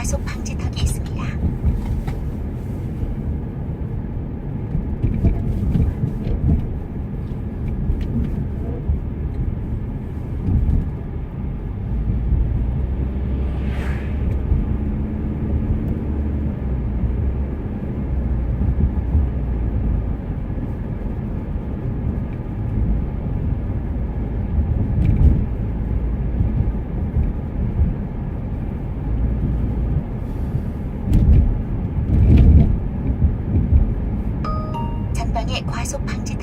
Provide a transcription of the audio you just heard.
전방에 과속 방지턱이 있습니다. 전방에 과속 방지턱이